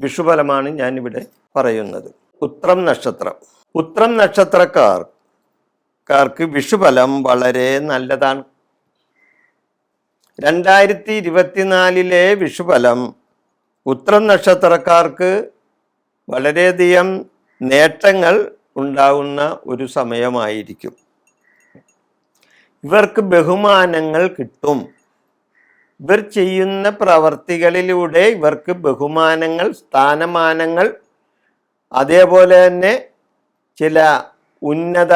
വിഷുഫലമാണ് ഞാനിവിടെ പറയുന്നത്. ഉത്രം നക്ഷത്രം. ഉത്രം നക്ഷത്രക്കാർ ക്കാർക്ക് വിഷുഫലം വളരെ നല്ലതാണ്. രണ്ടായിരത്തി ഇരുപത്തിനാലിലെ വിഷുഫലം ഉത്രം നക്ഷത്രക്കാർക്ക് വളരെയധികം നേട്ടങ്ങൾ ഉണ്ടാകുന്ന ഒരു സമയമായിരിക്കും. ഇവർക്ക് ബഹുമാനങ്ങൾ കിട്ടും. ഇവർ ചെയ്യുന്ന പ്രവർത്തികളിലൂടെ ഇവർക്ക് ബഹുമാനങ്ങൾ സ്ഥാനമാനങ്ങൾ അതേപോലെ തന്നെ ചില ഉന്നത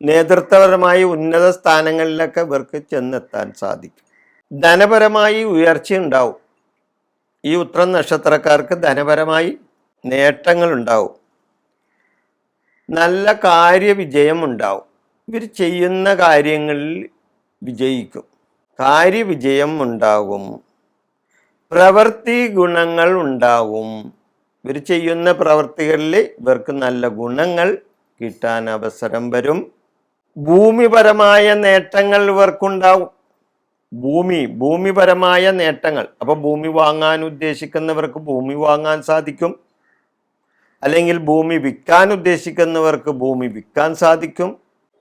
നേതൃത്വപരമായ ഉന്നത സ്ഥാനങ്ങളിലൊക്കെ ഇവർക്ക് ചെന്നെത്താൻ സാധിക്കും. ധനപരമായി ഉയർച്ച ഉണ്ടാവും. ഈ ഉത്രം നക്ഷത്രക്കാർക്ക് ധനപരമായി നേട്ടങ്ങൾ ഉണ്ടാവും. നല്ല കാര്യവിജയം ഉണ്ടാവും. ഇവർ ചെയ്യുന്ന കാര്യങ്ങളിൽ വിജയിക്കും. കാര്യവിജയം ഉണ്ടാകും. പ്രവൃത്തി ഗുണങ്ങൾ ഉണ്ടാകും. ഇവർ ചെയ്യുന്ന പ്രവൃത്തികളിൽ ഇവർക്ക് നല്ല ഗുണങ്ങൾ കിട്ടാൻ അവസരം വരും. ഭൂമിപരമായ നേട്ടങ്ങൾ ഇവർക്കുണ്ടാവും. ഭൂമി ഭൂമിപരമായ നേട്ടങ്ങൾ. അപ്പൊ ഭൂമി വാങ്ങാൻ ഉദ്ദേശിക്കുന്നവർക്ക് ഭൂമി വാങ്ങാൻ സാധിക്കും. അല്ലെങ്കിൽ ഭൂമി വിൽക്കാൻ ഉദ്ദേശിക്കുന്നവർക്ക് ഭൂമി വിൽക്കാൻ സാധിക്കും.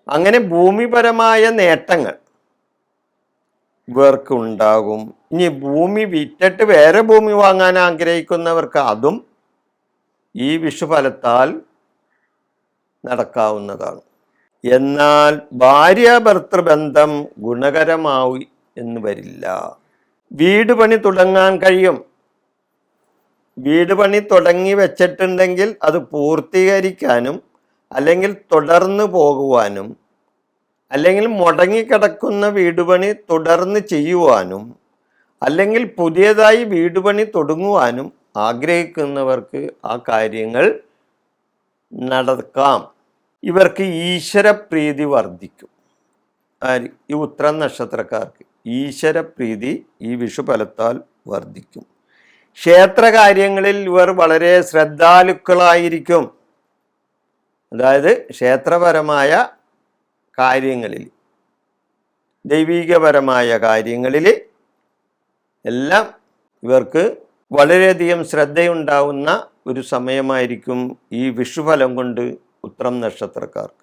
അങ്ങനെ ഭൂമിപരമായ നേട്ടങ്ങൾ ഇവർക്ക് ഉണ്ടാകും. ഇനി ഭൂമി വിറ്റിട്ട് വേറെ ഭൂമി വാങ്ങാൻ ആഗ്രഹിക്കുന്നവർക്ക് അതും ഈ വിഷുഫലത്താൽ നടക്കാവുന്നതാണ്. എന്നാൽ ഭാര്യ ഭർത്തൃബന്ധം ഗുണകരമാവി എന്ന് വരില്ല. വീട് പണി തുടങ്ങാൻ കഴിയും. വീട് പണി തുടങ്ങി വെച്ചിട്ടുണ്ടെങ്കിൽ അത് പൂർത്തീകരിക്കാനും അല്ലെങ്കിൽ തുടർന്ന് പോകുവാനും അല്ലെങ്കിൽ മുടങ്ങിക്കിടക്കുന്ന വീടുപണി തുടർന്ന് ചെയ്യുവാനും അല്ലെങ്കിൽ പുതിയതായി വീടുപണി തുടങ്ങുവാനും ആഗ്രഹിക്കുന്നവർക്ക് ആ കാര്യങ്ങൾ നടക്കാം. ഇവർക്ക് ഈശ്വരപ്രീതി വർദ്ധിക്കും. ഈ ഉത്ര നക്ഷത്രക്കാർക്ക് ഈശ്വരപ്രീതി ഈ വിഷുഫലത്താൽ വർദ്ധിക്കും. ക്ഷേത്രകാര്യങ്ങളിൽ ഇവർ വളരെ ശ്രദ്ധാലുക്കളായിരിക്കും. അതായത് ക്ഷേത്രപരമായ കാര്യങ്ങളിൽ ദൈവികപരമായ കാര്യങ്ങളിൽ എല്ലാം ഇവർക്ക് വളരെയധികം ശ്രദ്ധയുണ്ടാവുന്ന ഒരു സമയമായിരിക്കും ഈ വിഷുഫലം കൊണ്ട് ഉത്രം നക്ഷത്രക്കാർക്ക്.